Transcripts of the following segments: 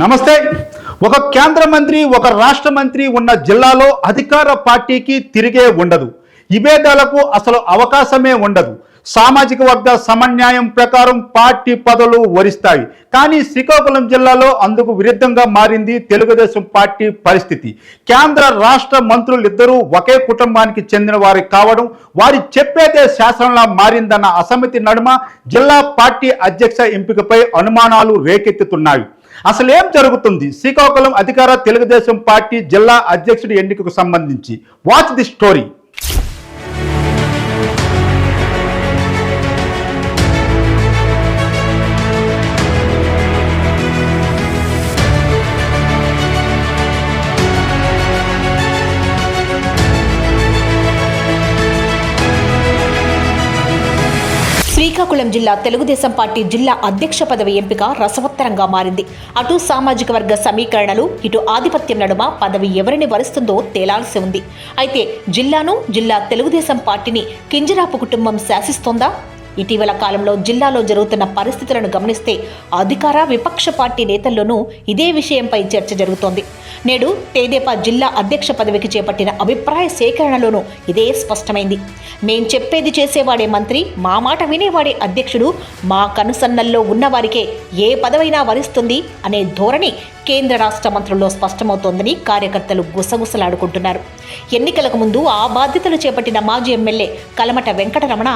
నమస్తే. ఒక కేంద్ర మంత్రి ఒక రాష్ట్ర మంత్రి ఉన్న జిల్లాలో అధికార పార్టీకి తిరిగే ఉండదు. విభేదాలకు అసలు అవకాశమే ఉండదు. సామాజిక వర్గ సమన్యాయం ప్రకారం పార్టీ పదవులు వరిస్తాయి. కానీ శ్రీకాకుళం జిల్లాలో అందుకు విరుద్ధంగా మారింది తెలుగుదేశం పార్టీ పరిస్థితి. కేంద్ర రాష్ట్ర మంత్రులు ఇద్దరూ ఒకే కుటుంబానికి చెందిన వారి కావడం వారి చెప్పేదే శాసనంలా మారిందన్న అసమ్మతి నడుమ జిల్లా పార్టీ అధ్యక్ష ఎంపికపై అనుమానాలు రేకెత్తుతున్నాయి. అసలు ఏం జరుగుతుంది? శ్రీకాకుళం అధికార తెలుగుదేశం పార్టీ జిల్లా అధ్యక్షుడి ఎన్నికకు సంబంధించి. వాచ్ ది స్టోరీ శ్రీకాకుళం జిల్లా తెలుగుదేశం పార్టీ జిల్లా అధ్యక్ష పదవి ఎంపిక రసవత్తరంగా మారింది. అటు సామాజిక వర్గ సమీకరణలు ఇటు ఆధిపత్యం నడుమ పదవి ఎవరిని వరిస్తుందో తేలాల్సి ఉంది. అయితే జిల్లాను జిల్లా తెలుగుదేశం పార్టీని కింజరాపు కుటుంబం శాసిస్తోందా? ఇటీవల కాలంలో జిల్లాలో జరుగుతున్న పరిస్థితులను గమనిస్తే అధికార విపక్ష పార్టీ నేతల్లోనూ ఇదే విషయంపై చర్చ జరుగుతోంది. నేడు తేదేపా జిల్లా అధ్యక్ష పదవికి చేపట్టిన అభిప్రాయ సేకరణలోనూ ఇదే స్పష్టమైంది. మేం చెప్పేది చేసేవాడే మంత్రి మా మాట వినేవాడే అధ్యక్షుడు మా కనుసన్నల్లో ఉన్నవారికే ఏ పదవైనా వరిస్తుంది అనే ధోరణి కేంద్ర రాష్ట్ర మంత్రుల్లో స్పష్టమవుతోందని కార్యకర్తలు గుసగుసలాడుకుంటున్నారు. ఎన్నికలకు ముందు ఆ బాధ్యతలు చేపట్టిన మాజీ ఎమ్మెల్యే కలమట వెంకటరమణ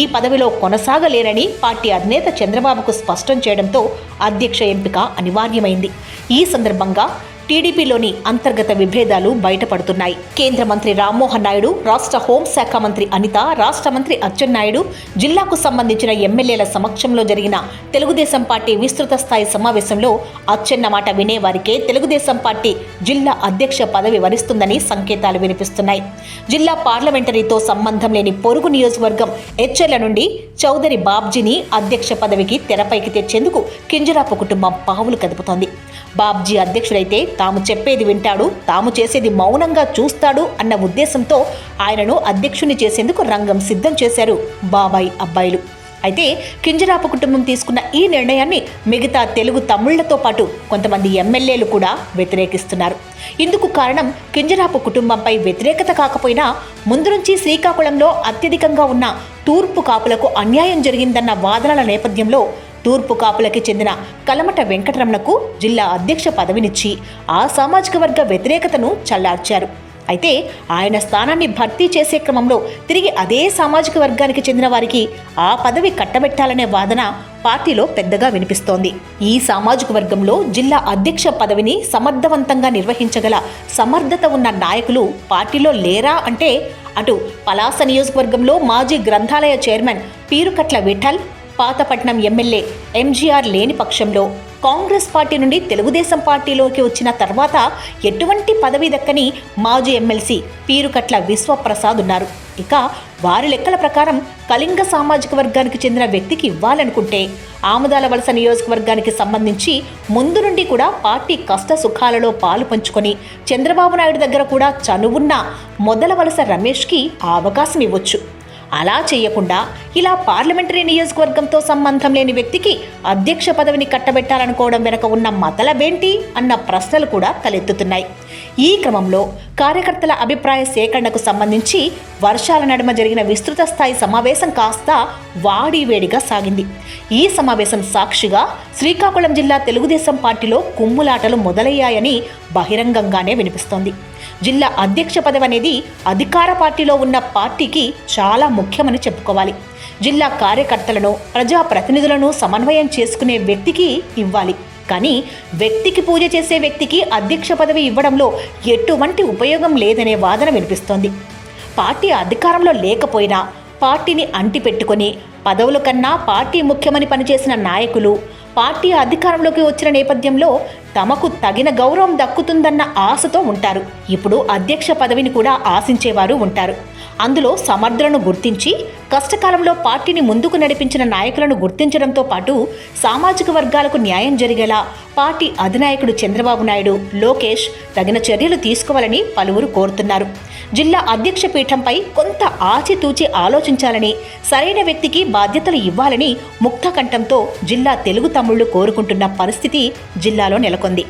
ఈ పదవిలో కొనసాగలేరని పార్టీ అధినేత చంద్రబాబుకు స్పష్టం చేయడంతో అధ్యక్ష ఎంపిక అనివార్యమైంది. ఈ సందర్భంగా టీడీపీలోని అంతర్గత విభేదాలు బయటపడుతున్నాయి. కేంద్ర మంత్రి రామ్మోహన్ నాయుడు రాష్ట్ర హోంశాఖ మంత్రి అనిత రాష్ట్ర మంత్రి అచ్చెన్నాయుడు జిల్లాకు సంబంధించిన ఎమ్మెల్యేల సమక్షంలో జరిగిన తెలుగుదేశం పార్టీ విస్తృత స్థాయి సమావేశంలో అచ్చెన్న మాట వినేవారికే తెలుగుదేశం పార్టీ జిల్లా అధ్యక్ష పదవి వరిస్తుందని సంకేతాలు వినిపిస్తున్నాయి. జిల్లా పార్లమెంటరీతో సంబంధం లేని పొరుగు నియోజకవర్గం హెచ్ఎల్ నుండి చౌదరి బాబ్జీని అధ్యక్ష పదవికి తెరపైకి తెచ్చేందుకు కింజరాపు కుటుంబం పావులు కదుపుతోంది. బాబ్జీ అధ్యక్షుడైతే తాము చెప్పేది వింటాడు తాము చేసేది మౌనంగా చూస్తాడు అన్న ఉద్దేశంతో ఆయనను అధ్యక్షుని చేసేందుకు రంగం సిద్ధం చేశారు బాబాయ్ అబ్బాయిలు. అయితే కింజరాపు కుటుంబం తీసుకున్న ఈ నిర్ణయాన్ని మిగతా తెలుగు తమ్ముళ్ళతో పాటు కొంతమంది ఎమ్మెల్యేలు కూడా వ్యతిరేకిస్తున్నారు. ఇందుకు కారణం కింజరాపు కుటుంబంపై వ్యతిరేకత కాకపోయినా ముందు నుంచి శ్రీకాకుళంలో అత్యధికంగా ఉన్న తూర్పు కాపులకు అన్యాయం జరిగిందన్న వాదనల నేపథ్యంలో తూర్పు కాపులకి చెందిన కలమట వెంకటరమణకు జిల్లా అధ్యక్ష పదవినిచ్చి ఆ సామాజిక వర్గ వ్యతిరేకతను చల్లార్చారు. అయితే ఆయన స్థానాన్ని భర్తీ చేసే క్రమంలో తిరిగి అదే సామాజిక వర్గానికి చెందిన వారికి ఆ పదవి కట్టబెట్టాలనే వాదన పార్టీలో పెద్దగా వినిపిస్తోంది. ఈ సామాజిక వర్గంలో జిల్లా అధ్యక్ష పదవిని సమర్థవంతంగా నిర్వహించగల సమర్థత ఉన్న నాయకులు పార్టీలో లేరా అంటే అటు పలాస నియోజకవర్గంలో మాజీ గ్రంథాలయ chairman Peerukatla Vithal Pathapatnam MLA MGR లేని పక్షంలో కాంగ్రెస్ పార్టీ నుండి తెలుగుదేశం పార్టీలోకి వచ్చిన తర్వాత ఎటువంటి పదవి దక్కని మాజీ ఎమ్మెల్సీ పీరుకట్ల విశ్వప్రసాద్ ఉన్నారు. ఇక వారి లెక్కల ప్రకారం కళింగ సామాజిక వర్గానికి చెందిన వ్యక్తికి ఇవ్వాలనుకుంటే ఆముదాల వలస నియోజకవర్గానికి సంబంధించి ముందు నుండి కూడా పార్టీ కష్ట సుఖాలలో పాలు పంచుకొని చంద్రబాబు నాయుడు దగ్గర కూడా చనువున్న మొదల వలస రమేష్కి ఆ అవకాశం ఇవ్వచ్చు. అలా చేయకుండా ఇలా పార్లమెంటరీ నియోజకవర్గంతో సంబంధం లేని వ్యక్తికి అధ్యక్ష పదవిని కట్టబెట్టాలనుకోవడం వెనక ఉన్న మతలబేంటి అన్న ప్రశ్నలు కూడా తలెత్తుతున్నాయి. ఈ క్రమంలో కార్యకర్తల అభిప్రాయ సేకరణకు సంబంధించి వర్షాల నడుమ జరిగిన విస్తృత స్థాయి సమావేశం కాస్త వాడివేడిగా సాగింది. ఈ సమావేశం సాక్షిగా శ్రీకాకుళం జిల్లా తెలుగుదేశం పార్టీలో కుమ్ములాటలు మొదలయ్యాయని బహిరంగంగానే వినిపిస్తోంది. జిల్లా అధ్యక్ష పదవి అనేది అధికార పార్టీలో ఉన్న పార్టీకి చాలా ముఖ్యమని చెప్పుకోవాలి. జిల్లా కార్యకర్తలను ప్రజాప్రతినిధులను సమన్వయం చేసుకునే వ్యక్తికి ఇవ్వాలి. కానీ వ్యక్తికి పూజ చేసే వ్యక్తికి అధ్యక్ష పదవి ఇవ్వడంలో ఎటువంటి ఉపయోగం లేదనే వాదన వినిపిస్తోంది. పార్టీ అధికారంలో లేకపోయినా పార్టీని అంటిపెట్టుకొని పదవుల కన్నా పార్టీ ముఖ్యమని పనిచేసిన నాయకులు పార్టీ అధికారంలోకి వచ్చిన నేపథ్యంలో తమకు తగిన గౌరవం దక్కుతుందన్న ఆశతో ఉంటారు. ఇప్పుడు అధ్యక్ష పదవిని కూడా ఆశించేవారు ఉంటారు. అందులో సమర్థులను గుర్తించి కష్టకాలంలో పార్టీని ముందుకు నడిపించిన నాయకులను గుర్తించడంతో పాటు సామాజిక వర్గాలకు న్యాయం జరిగేలా పార్టీ అధినాయకుడు చంద్రబాబు నాయుడు లోకేష్ తగిన చర్యలు తీసుకోవాలని పలువురు కోరుతున్నారు. జిల్లా అధ్యక్ష పీఠంపై కొంత ఆచితూచి ఆలోచించాలని సరైన వ్యక్తికి బాధ్యతలు ఇవ్వాలని ముక్తకంఠంతో జిల్లా తెలుగు తమ్ముళ్ళు కోరుకుంటున్న పరిస్థితి జిల్లాలో నెలకొంది.